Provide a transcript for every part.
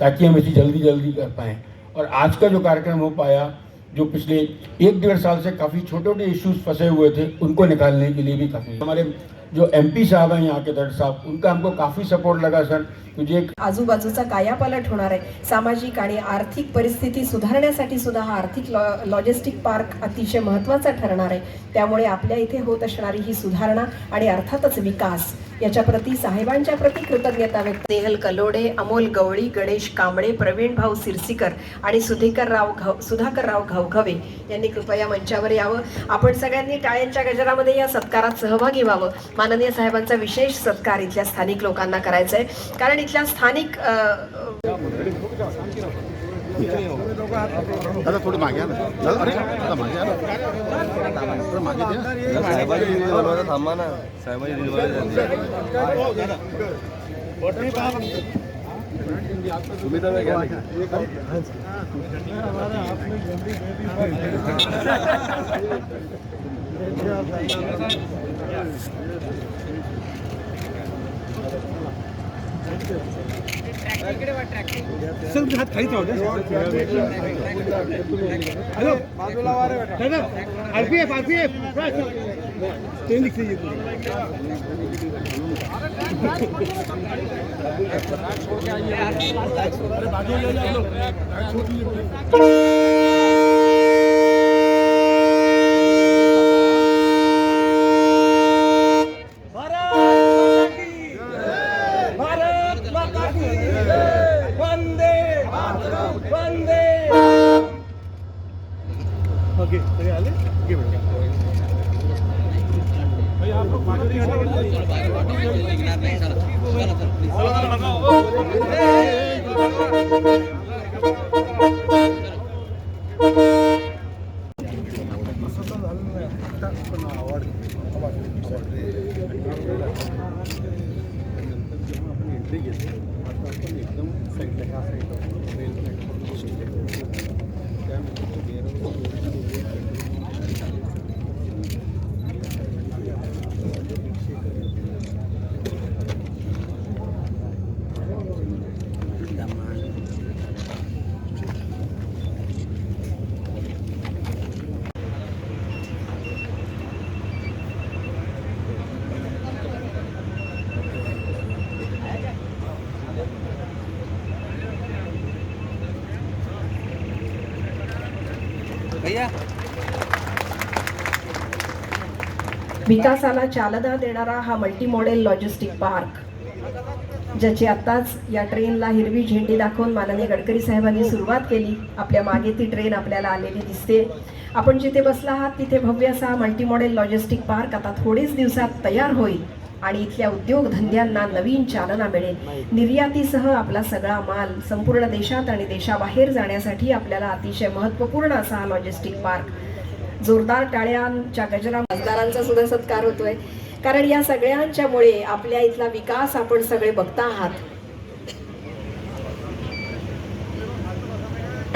ताकि हम इसे जल्दी जल्दी कर पाएँ। और आज का जो कार्यक्रम हो पाया जो पिछले एक डेढ़ साल से काफ़ी छोटे छोटे इश्यूज फंसे हुए थे उनको निकालने के लिए भी काफ़ी हमारे जो एमपी साहब हैं यहाँ के दर साहब उनका हमको काफ़ी सपोर्ट लगा सर। मुझे एक आजूबाजूचा कायापालट होणार आहे. सामाजिक आणि आर्थिक परिस्थिती सुधारण्यासाठी सुद्धा हा आर्थिक लॉ लॉजिस्टिक पार्क अतिशय महत्त्वाचा ठरणार आहे. त्यामुळे आपल्या इथे होत असणारी ही सुधारणा आणि अर्थातच विकास याच्या प्रती साहेबांच्या प्रती कृतज्ञता व्यक्त नेहल कलोडे अमोल गवळी गणेश कांबळे प्रवीण भाऊ सिरसीकर आणि सुधीकरराव घव सुधाकरराव घवघवे यांनी कृपया मंचावर यावं. आपण सगळ्यांनी टाळ्यांच्या गजरामध्ये या सत्कारात सहभागी व्हावं. माननीय साहेबांचा विशेष सत्कार इथल्या स्थानिक लोकांना करायचा आहे कारण इथल्या स्थानिक दादा थोडी मागे अरे मागे सर रील बनवायला थांबा ना साहेबांनी आरपीएफ आरपीएफ ते लिखते वंदे ओके सगळे आले ओके विकासाला चालना देणारा हा मल्टी मॉडेल लॉजिस्टिक पार्क ज्याची आत्ताच या ट्रेनला हिरवी झेंडी दाखवून माननीय गडकरी साहेबांनी सुरुवात केली. आपल्या मागे ती ट्रेन आपल्याला आलेली दिसते. आपण जिथे बसला आहात तिथे भव्य असा मल्टी मॉडेल लॉजिस्टिक पार्क आता थोडेच दिवसात तयार होईल. आणि इथल्या उद्योगधंद्यांना नवीन चालना मिळेल. निर्यातीसह आपला सगळा माल संपूर्ण देशात आणि देशाबाहेर जाण्यासाठी आपल्याला अतिशय महत्त्वपूर्ण असा हा लॉजिस्टिक पार्क जोरदार टाळ्यांच्या गजरा खासदारांचा सुद्धा सत्कार होतोय. कारण या सगळ्यांच्यामुळे आपल्या इथला विकास आपण सगळे बघता आहात.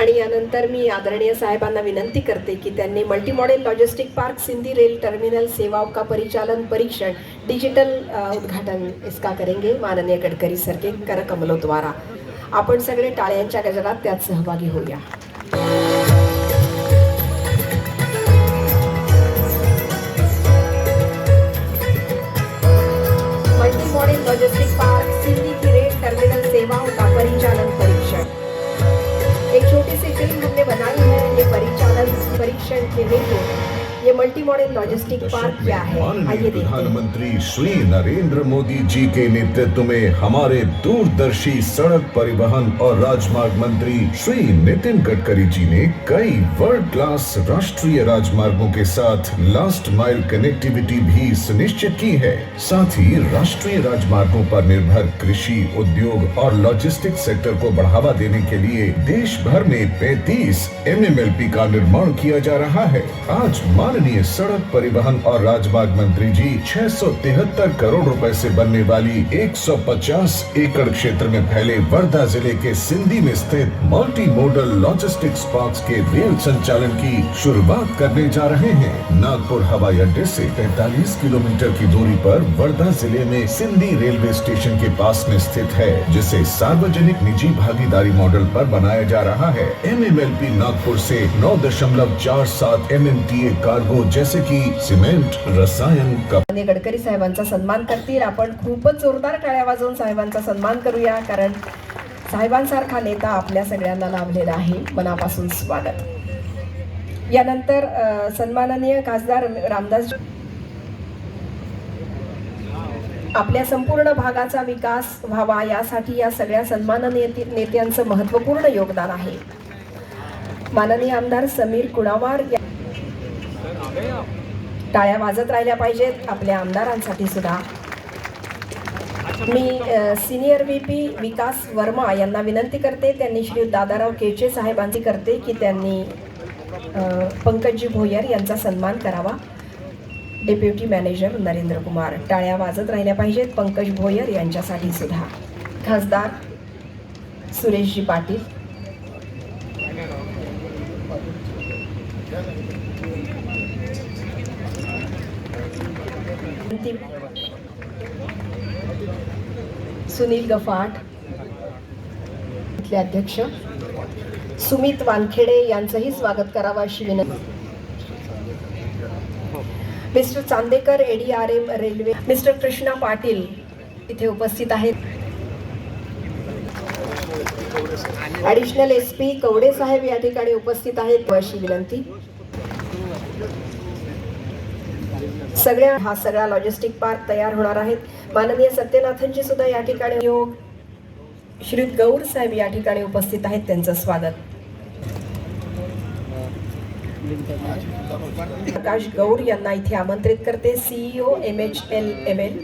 आणि यानंतर मी आदरणीय साहेबांना विनंती करते की त्यांनी multimodal logistic park Sindi rail terminal सेवाओं का परिचालन परीक्षण डिजिटल उद्घाटन इसका करेंगे. माननीय गडकरी सर के कर कमलों द्वारा आपण सगळे टाळ्यांच्या गजरात त्यात सहभागी होऊया. मल्टीमॉडेल लॉजिस्टिक पार्क परीक्षण के हेतु ये मल्टी मॉडल लॉजिस्टिक पार्क क्या है? आइए माननीय प्रधानमंत्री श्री नरेंद्र मोदी जी के नेतृत्व में हमारे दूरदर्शी सड़क परिवहन और राजमार्ग मंत्री श्री नितिन गडकरी जी ने कई वर्ल्ड क्लास राष्ट्रीय राजमार्गों के साथ लास्ट माइल कनेक्टिविटी भी सुनिश्चित की है। साथ ही राष्ट्रीय राजमार्गों पर निर्भर कृषि उद्योग और लॉजिस्टिक सेक्टर को बढ़ावा देने के लिए देश भर में 35 एमएमएलपी का निर्माण किया जा रहा है। आज मान माननीय सड़क परिवहन और राजमार्ग मंत्री जी 673 करोड़ रुपए से बनने वाली 150 एकड़ क्षेत्र में फैले वर्धा ज़िले के सिंधी में स्थित मल्टी मॉडल लॉजिस्टिक्स पार्क के रेल संचालन की शुरुआत करने जा रहे हैं। नागपुर हवाई अड्डे से 45 किलोमीटर की दूरी पर वर्धा ज़िले में सिंधी रेलवे स्टेशन के पास में स्थित है, जिसे सार्वजनिक निजी भागीदारी मॉडल पर बनाया जा रहा है। एमएमएलपी नागपुर से नौ दशमलव चार सात एम हो जैसे की सिमेंट रसायन कप गडकरी साहेबांचा सन्मान करतील. आपण खूपच जोरदार टाळ्या वाजवून साहेबांचा सन्मान करूया कारण साहेबांसारखा नेता आपल्या सगळ्यांना लाभलेला आहे. मनापासून स्वागत. यानंतर सन्माननीय खासदार रामदास आपल्या संपूर्ण भागाचा विकास व्हावा यासाठी या सगळ्या सन्माननीय नेत्यांचं महत्त्वपूर्ण योगदान आहे. माननीय आमदार समीर कुणावार या टाळ्या वाजत राहिल्या पाहिजेत. आपल्या आमदारांसाठी सुद्धा. मी senior V P Vikas Verma यांना विनंती करते. त्यांनी श्री दादाराव केचे साहेबांची करते की त्यांनी पंकजी भोयर यांचा सन्मान करावा. Deputy manager Narendra Kumar. टाळ्या वाजत राहिल्या पाहिजेत. पंकज भोयर यांच्यासाठी सुद्धा. खासदार सुरेशजी पाटील. सुनील गफाट. इथले अध्यक्ष. सुमित वानखेडे यांचंही स्वागत करावं अशी विनंती. Mister Chandekar ADRM railway. Mister Krishna Patil इथे उपस्थित आहेत. ॲडिशनल एस पी कवडे साहेब या ठिकाणी उपस्थित आहेत अशी विनंती. सगळ्या हा सगळा लॉजिस्टिक पार्क तयार होणार आहेत. माननीय सत्यनाथनजी सुद्धा या ठिकाणी योग श्री गौर साहेब या ठिकाणी उपस्थित आहेत. त्यांचं स्वागत. प्रकाश गौर यांना इथे आमंत्रित करते. CEO M H L M L